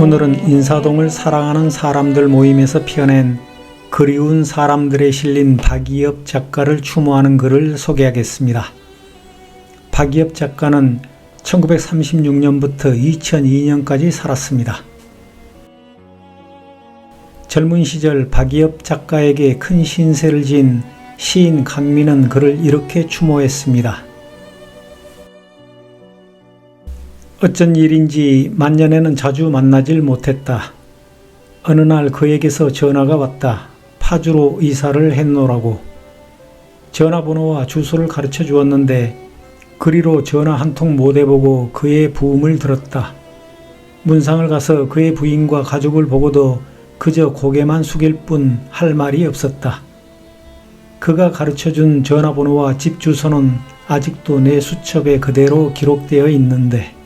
오늘은 인사동을 사랑하는 사람들 모임에서 펴낸 그리운 사람들에 실린 박이엽 작가를 추모하는 글을 소개하겠습니다. 박이엽 작가는 1936년부터 2002년까지 살았습니다. 젊은 시절 박이엽 작가에게 큰 신세를 진 시인 강민은 그를 이렇게 추모했습니다. 어쩐 일인지 만년에는 자주 만나질 못했다. 어느 날 그에게서 전화가 왔다. 파주로 이사를 했노라고. 전화번호와 주소를 가르쳐 주었는데 그리로 전화 한 통 못 해보고 그의 부음을 들었다. 문상을 가서 그의 부인과 가족을 보고도 그저 고개만 숙일 뿐 할 말이 없었다. 그가 가르쳐 준 전화번호와 집 주소는 아직도 내 수첩에 그대로 기록되어 있는데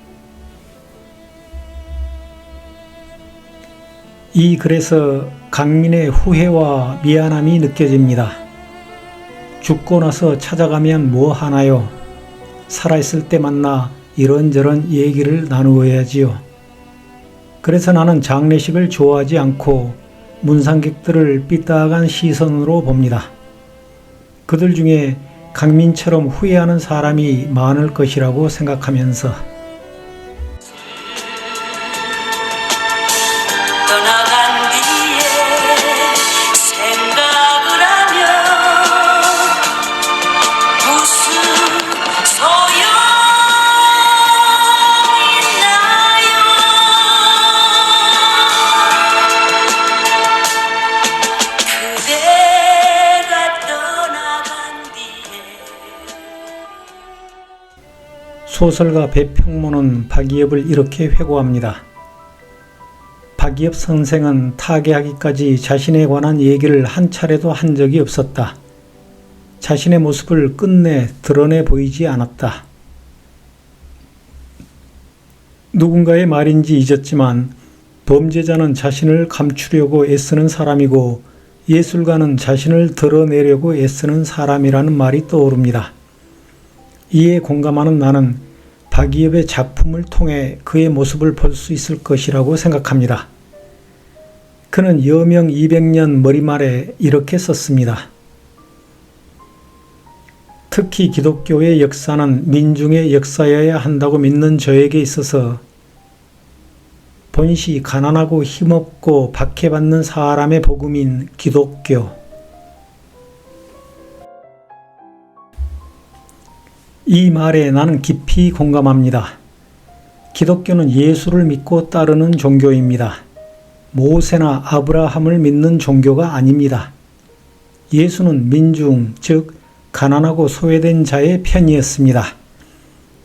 이 글에서 강민의 후회와 미안함이 느껴집니다. 죽고 나서 찾아가면 뭐 하나요? 살아있을 때 만나 이런저런 얘기를 나누어야지요. 그래서 나는 장례식을 좋아하지 않고 문상객들을 삐딱한 시선으로 봅니다. 그들 중에 강민처럼 후회하는 사람이 많을 것이라고 생각하면서 소설가 배평모는 박이엽을 이렇게 회고합니다. 박이엽 선생은 타계하기까지 자신에 관한 얘기를 한 차례도 한 적이 없었다. 자신의 모습을 끝내 드러내 보이지 않았다. 누군가의 말인지 잊었지만 범죄자는 자신을 감추려고 애쓰는 사람이고 예술가는 자신을 드러내려고 애쓰는 사람이라는 말이 떠오릅니다. 이에 공감하는 나는 박이엽의 작품을 통해 그의 모습을 볼 수 있을 것이라고 생각합니다. 그는 여명 200년 머리말에 이렇게 썼습니다. 특히 기독교의 역사는 민중의 역사여야 한다고 믿는 저에게 있어서 본시 가난하고 힘없고 박해받는 사람의 복음인 기독교. 이 말에 나는 깊이 공감합니다. 기독교는 예수를 믿고 따르는 종교입니다. 모세나 아브라함을 믿는 종교가 아닙니다. 예수는 민중, 즉, 가난하고 소외된 자의 편이었습니다.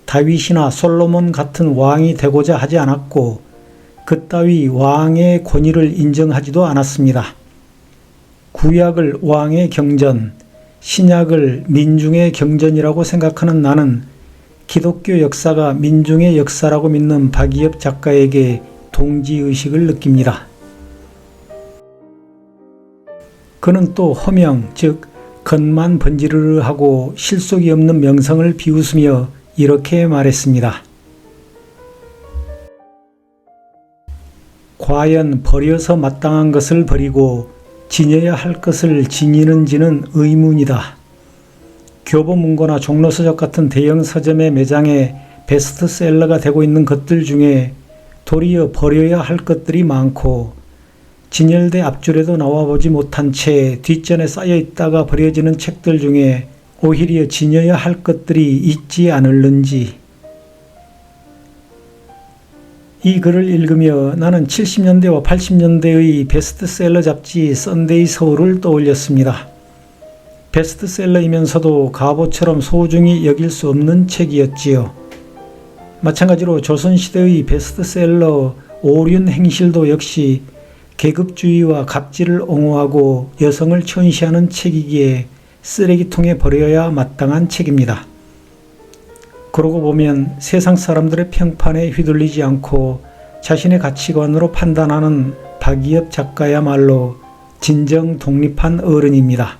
다윗이나 솔로몬 같은 왕이 되고자 하지 않았고, 그따위 왕의 권위를 인정하지도 않았습니다. 구약을 왕의 경전, 신약을 민중의 경전이라고 생각하는 나는 기독교 역사가 민중의 역사라고 믿는 박이엽 작가에게 동지의식을 느낍니다. 그는 또 허명, 즉 겉만 번지르르 하고 실속이 없는 명성을 비웃으며 이렇게 말했습니다. 과연 버려서 마땅한 것을 버리고 지녀야 할 것을 지니는지는 의문이다. 교보문고나 종로서적 같은 대형 서점의 매장에 베스트셀러가 되고 있는 것들 중에 도리어 버려야 할 것들이 많고 진열대 앞줄에도 나와보지 못한 채 뒷전에 쌓여 있다가 버려지는 책들 중에 오히려 지녀야 할 것들이 있지 않을는지 이 글을 읽으며 나는 70년대와 80년대의 베스트셀러 잡지 썬데이 서울을 떠올렸습니다. 베스트셀러이면서도 가보처럼 소중히 여길 수 없는 책이었지요. 마찬가지로 조선시대의 베스트셀러 오륜 행실도 역시 계급주의와 갑질을 옹호하고 여성을 천시하는 책이기에 쓰레기통에 버려야 마땅한 책입니다. 그러고 보면 세상 사람들의 평판에 휘둘리지 않고 자신의 가치관으로 판단하는 박이엽 작가야말로 진정 독립한 어른입니다.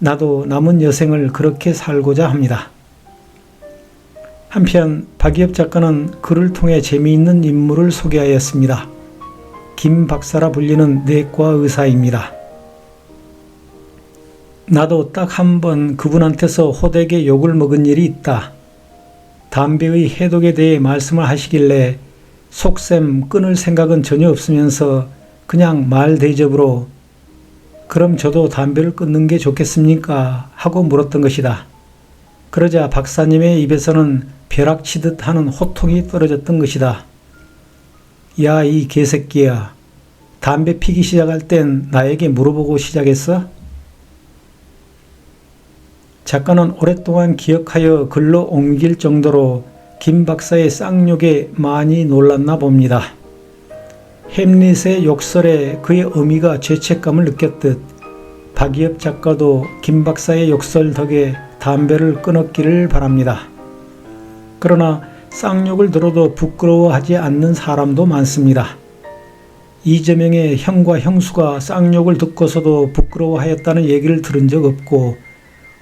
나도 남은 여생을 그렇게 살고자 합니다. 한편 박이엽 작가는 글을 통해 재미있는 인물을 소개하였습니다. 김 박사라 불리는 내과 의사입니다. 나도 딱 한 번 그분한테서 호되게 욕을 먹은 일이 있다. 담배의 해독에 대해 말씀을 하시길래 속셈 끊을 생각은 전혀 없으면서 그냥 말 대접으로 그럼 저도 담배를 끊는 게 좋겠습니까? 하고 물었던 것이다. 그러자 박사님의 입에서는 벼락치듯 하는 호통이 떨어졌던 것이다. 야, 이 개새끼야. 담배 피기 시작할 땐 나에게 물어보고 시작했어? 작가는 오랫동안 기억하여 글로 옮길 정도로 김 박사의 쌍욕에 많이 놀랐나 봅니다. 햄릿의 욕설에 그의 의미가 죄책감을 느꼈듯 박이엽 작가도 김 박사의 욕설 덕에 담배를 끊었기를 바랍니다. 그러나 쌍욕을 들어도 부끄러워하지 않는 사람도 많습니다. 이재명의 형과 형수가 쌍욕을 듣고서도 부끄러워하였다는 얘기를 들은 적 없고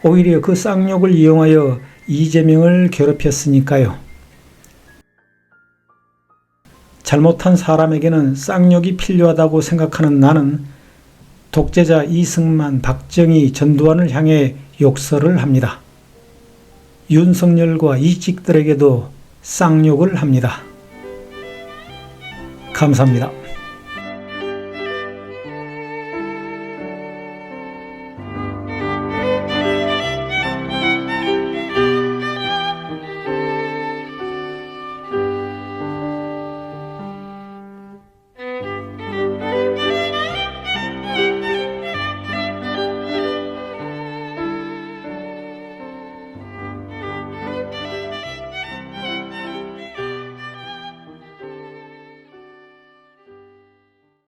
오히려 그 쌍욕을 이용하여 이재명을 괴롭혔으니까요. 잘못한 사람에게는 쌍욕이 필요하다고 생각하는 나는 독재자 이승만, 박정희, 전두환을 향해 욕설을 합니다. 윤석열과 이직들에게도 쌍욕을 합니다. 감사합니다.